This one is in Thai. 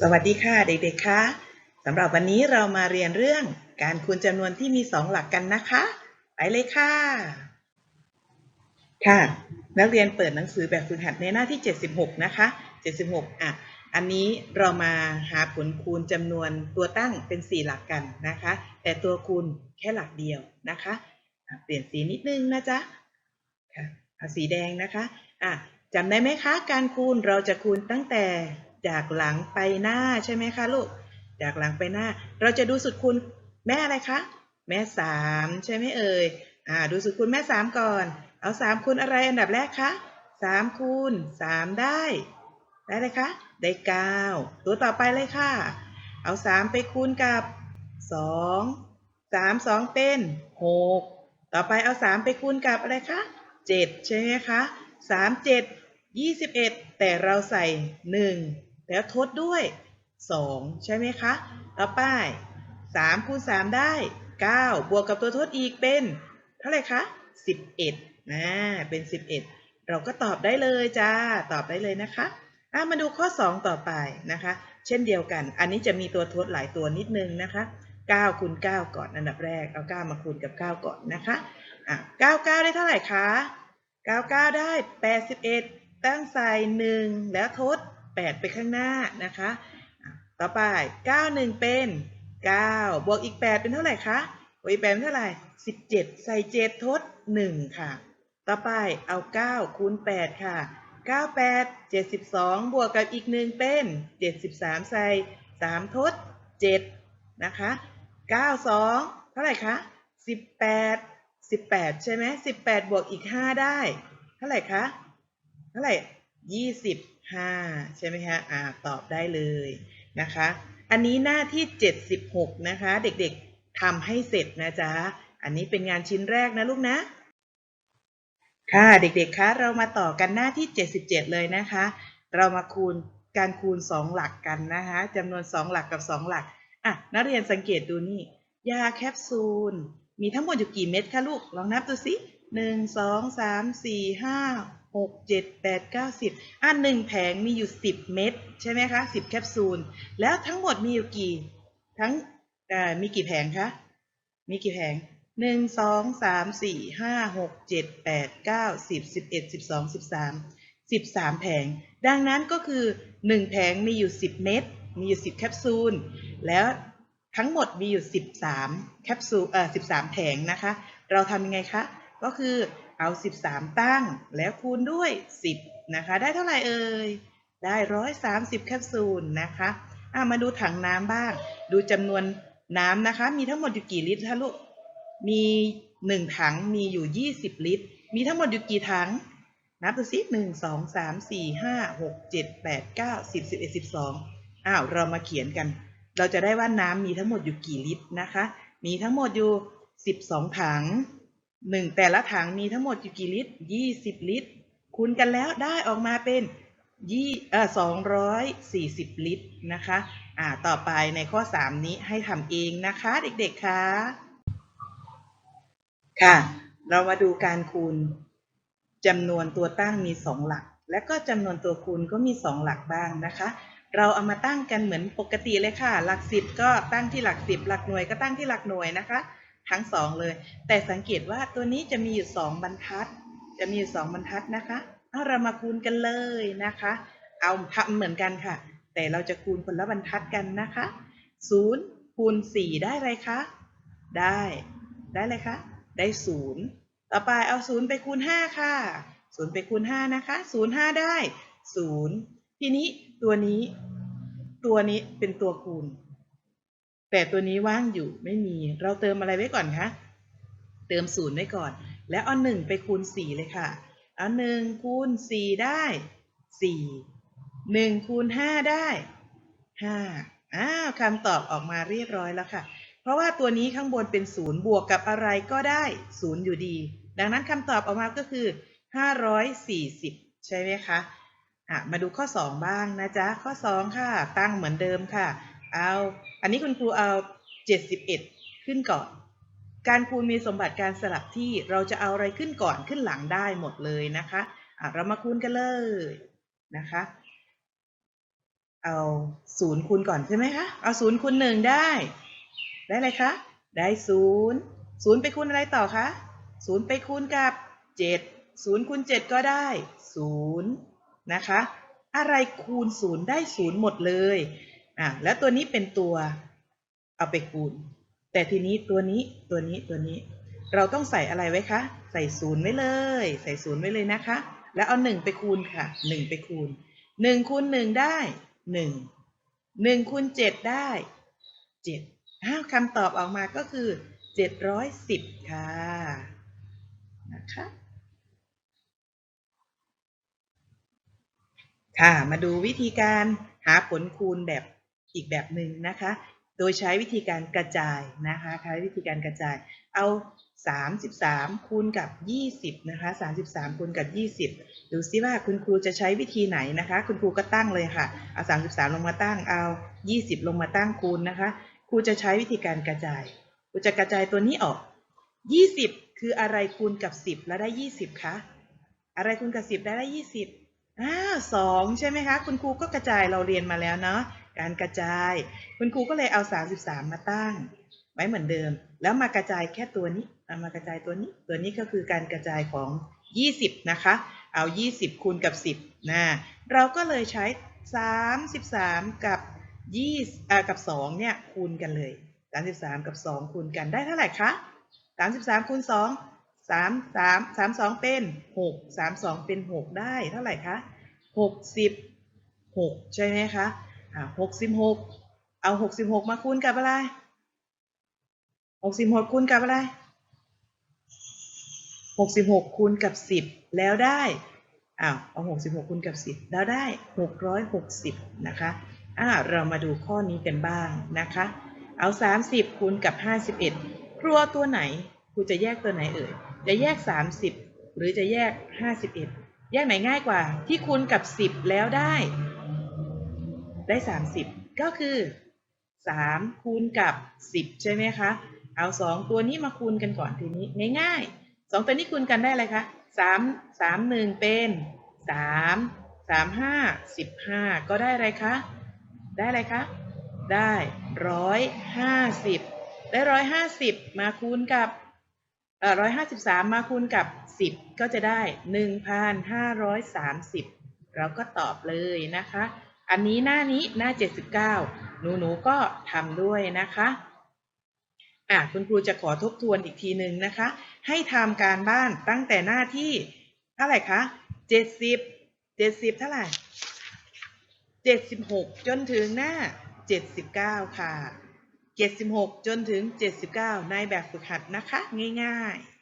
สวัสดีค่ะเด็กๆคะสำหรับวันนี้เรามาเรียนเรื่องการคูณจำนวนที่มี2หลักกันนะคะ ไปเลยค่ะ ค่ะ นักเรียนเปิดหนังสือแบบฝึกหัดในหน้าที่ 76 นะคะ 76 อะ อันนี้เรามาหาผลคูณจำนวนตัวตั้งเป็น 4 หลักกันนะคะ แต่ตัวคูณแค่หลักเดียวนะคะ เปลี่ยนสีนิดนึงนะจ๊ะค่ะสีแดงนะคะ อะจำได้ไหมคะ การคูณเราจะคูณตั้งแต่ จากหลังไปหน้าใช่ไหมคะลูก จากหลังไปหน้า เราจะดูสุดคูณแม่อะไรคะ แม่สามใช่ไหมเอ่ย อ่า ดูสุดคูณแม่สามก่อน เอาสามคูณอะไรอันดับแรกคะสามคูณสามได้ ได้เลยคะ ได้เก้าตัวต่อไปเลยค่ะ เอาสามไปคูณกับสองสามสองเป็นหกต่อไปเอาสามไปคูณกับอะไรคะเจ็ดใช่ไหมคะสามเจ็ดยี่สิบเอ็ดแต่เราใส่หนึ่ง แล้วทดด้วยสองใช่ไหมคะต่อไปสามคูณสามได้เก้าบวกกับตัวทดอีกเป็น เท่าไหร่คะสิบเอ็ดนะเป็นสิบเอ็ดเราก็ตอบได้เลยจ้า ตอบได้เลยนะคะอะมาดูข้อ 2 ต่อไปนะคะ เช่นเดียวกัน อันนี้จะมีตัวทดหลายตัวนิดนึงนะคะ9คูณ9ก่อนอันดับแรก เอา 9 มาคูณกับ 9 ก่อนนะคะอะ9 9 ได้เท่าไหร่คะ 9 9 ได้ 81 ตั้งใส่1แล้วทด 8 ไปข้างหน้านะคะ ต่อไป 9 1 เป็น 9 บวกอีก 8 เป็นเท่าไหร่คะบวกอีก 8 เป็นเท่าไหร่ 17 ใส่ 7 ทด 1 ค่ะ ต่อไปเอา 9 คูณ 8 ค่ะ 9 8 72 บวกกับอีก 1 เป็น 73 ใส่ 3 ทด 7 นะคะ 9 2 เท่าไหร่คะ 18 18 ใช่ไหม18 บวกอีก 5 ได้ เท่าไหร่คะ เท่าไหร่ 5 ใช่ไหมคะอ่าตอบได้เลยนะคะ อันนี้หน้าที่ 76 นะคะ เด็กๆทำให้เสร็จนะจ๊ะ อันนี้เป็นงานชิ้นแรกนะลูกนะ ค่ะเด็กๆคะเรามาต่อกันหน้าที่ 77 เลยนะคะ เรามาคูณการคูณ 2 หลักกันนะคะจำนวน 2 หลักกับ 2 หลักอะนักเรียนสังเกตดูนี่ ยาแคปซูล มีทั้งหมดอยู่กี่เม็ดคะลูก ลองนับดูสิหนึ่งสองสามสี่ หกเจ็ดแปดเก้าสิบอะหนึ่งแผงมีอยู่สิบเม็ดใช่ไหมคะสิบแคปซูล แล้วทั้งหมดมีอยู่กี่ ทั้งอ่อมีกี่แผงคะ มีกี่แผงหนึ่งสองสามสี่ห้าหกเจ็ดแปดเก้าสิบสิบเอ็ดสิบสองสิบสามสิบสามแผง ดังนั้นก็คือหนึ่งแผงมีอยู่สิบเม็ดมีอยู่สิบแคปซูล แล้วทั้งหมดมีอยู่สิบสามแคปซูลเอ่อสิบสามแผงนะคะ เราทำยังไงคะ ก็คือ เอา 13 ตั้ง แล้วคูณด้วย 10 นะคะ ได้เท่าไหร่เอ่ย ได้ 130 แคปซูลนะคะอะมาดูถังน้ำบ้าง ดูจำนวนน้ำนะคะ มีทั้งหมดอยู่กี่ลิตรคะลูก มี 1 ถังมีอยู่ 20 ลิตร มีทั้งหมดอยู่กี่ถัง นับดูสิหนึ่งสองสามสี่ห้าหกเจ็ดแปดเก้าสิบสิบเอ็ดสิบสองอ้าว เรามาเขียนกัน เราจะได้ว่าน้ำมีทั้งหมดอยู่กี่ลิตรนะคะ มีทั้งหมดอยู่ 12 ถัง หนึ่งแต่ละถังมีทั้งหมดอยู่กี่ลิตร20ลิตร คูณกันแล้วได้ออกมาเป็นยี่เอ่อ240ลิตรนะคะ อ่า ต่อไปในข้อ3นี้ให้ทำเองนะคะเด็กๆคะค่ะ เรามาดูการคูณจำนวนตัวตั้งมี2หลัก และก็จำนวนตัวคูณก็มี2หลักบ้างนะคะ เราเอามาตั้งกันเหมือนปกติเลยค่ะ หลักสิบก็ตั้งที่หลักสิบหลักหน่วยก็ตั้งที่หลักหน่วยนะคะ ทั้งสองเลย แต่สังเกตว่าตัวนี้จะมีอยู่สองบรรทัด จะมีอยู่สองบรรทัดนะคะเอาเรามาคูณกันเลยนะคะ เอาทำเหมือนกันค่ะ แต่เราจะคูณคนละบรรทัดกันนะคะศูนย์คูณสี่ได้ไรคะได้ได้เลยคะได้ศูนย์ต่อไปเอาศูนย์ไปคูณห้าค่ะศูนย์ไปคูณห้านะคะศูนย์ห้าได้ศูนย์ทีนี้ตัวนี้ ตัวนี้เป็นตัวคูณ แต่ตัวนี้ว่างอยู่ไม่มี เราเติมอะไรไว้ก่อนคะ เติมศูนย์ไว้ก่อน แล้วเอาหนึ่งไปคูณสี่เลยค่ะ เอาหนึ่งคูณสี่ได้สี่หนึ่งคูณห้าได้ห้าอ้าวคำตอบออกมาเรียบร้อยแล้วค่ะ เพราะว่าตัวนี้ข้างบนเป็นศูนย์บวกกับอะไรก็ได้ศูนย์อยู่ดี ดังนั้นคำตอบออกมาก็คือห้าร้อยสี่สิบใช่ไหมคะอะ มาดูข้อ 2 บ้างนะจ๊ะ ข้อ 2 ค่ะ ตั้งเหมือนเดิมค่ะ เอา อันนี้คุณครูเอา71ขึ้นก่อน การคูณมีสมบัติการสลับที่เราจะเอาอะไรขึ้นก่อนขึ้นหลังได้หมดเลยนะคะะเรามาคูณกันเลยนะคะเอาเอาศูนย์คูณก่อนใช่ไหมคะ เอาศูนย์คูณหนึ่งได้ ได้อะไรคะ ได้ศูนย์ศูนย์ไปคูณอะไรต่อคะศูนย์ไปคูณกับเจ็ดศูนย์คูณเจ็ดก็ได้ศูนย์นะคะ อะไรคูณศูนย์ได้ศูนย์หมดเลย อะแล้วตัวนี้เป็นตัวเอาไปคูณ แต่ทีนี้ตัวนี้ตัวนี้ตัวนี้ เราต้องใส่อะไรไว้คะ ใส่ศูนย์ไว้เลย ใส่ศูนย์ไว้เลยนะคะ แล้วเอาหนึ่งไปคูณค่ะหนึ่งไปคูณหนึ่งคูณหนึ่งได้หนึ่งหนึ่งคูณเจ็ดได้เจ็ดอ้าวคำตอบออกมาก็คือเจ็ดร้อยสิบค่ะนะคะค่ะ มาดูวิธีการหาผลคูณแบบ อีกแบบหนึ่งนะคะ โดยใช้วิธีการกระจายนะคะใช้วิธีการกระจาย เอา 33 คูณกับ 20 นะคะ 33 คูณกับ 20 ดูซิว่าคุณครูจะใช้วิธีไหนนะคะ คุณครูก็ตั้งเลยค่ะ เอา 33 ลงมาตั้ง เอา 20 ลงมาตั้งคูณนะคะ ครูจะใช้วิธีการกระจาย ครูจะกระจายตัวนี้ออก 20 คืออะไรคูณกับ 10 แล้วได้ 20 คะ อะไรคูณกับ 10 ได้ได้ 20อ้าวสองใช่ไหมคะ คุณครูก็กระจายเราเรียนมาแล้วเนาะ การกระจาย คุณครูก็เลยเอา 33 มาตั้ง ไว้เหมือนเดิม แล้วมากระจายแค่ตัวนี้เอามากระจายตัวนี้ตัวนี้ก็คือการกระจายของ 20 นะคะ เอา 20 คูณกับ 10นะเราก็เลยใช้ 33 กับ20อ่ากับ2เนี่ยคูณกันเลย 33 กับ 2 คูณกันได้เท่าไหร่คะ 33คูณ2 3 3 3 2 เป็น 6 3 2 เป็น 6 ได้เท่าไหร่คะ66ใช่ไหมคะ อ่า66เอา66มาคูณกับอะไร66คูณกับอะไร66คูณกับ10แล้วได้อ้าวเอา66คูณกับ10แล้วได้660นะคะอ่าเรามาดูข้อนี้กันบ้างนะคะ เอา30คูณกับ51ครัวตัวไหนครูจะแยกตัวไหนเอ่ยจะแยก30หรือจะแยก51แยกไหนง่ายกว่า ที่คูณกับ10แล้วได้ ได้ 30 ก็คือ 3 คูณกับ 10 ใช่ไหมคะ เอา 2 ตัวนี้มาคูณกันก่อนทีนี้ง่ายๆ2ตัวนี้คูณกันได้อะไรคะ3 3 1 เป็น 3 3 5 15 ก็ได้อะไรคะ ได้อะไรคะ ได้ 150 ได้ 150 มาคูณกับเอ่อ153 มาคูณกับ 10 ก็จะได้ 1,530 เราก็ตอบเลยนะคะ อันนี้หน้านี้หน้า 79 หนูหนูก็ทำด้วยนะคะอะคุณครูจะขอทบทวนอีกทีหนึ่งนะคะ ให้ทำการบ้านตั้งแต่หน้าที่เท่าไหร่คะ 70 70 เท่าไหร่ 76 จนถึงหน้า 79 ค่ะ 76 จนถึง 79 ในแบบฝึกหัดนะคะ ง่ายๆ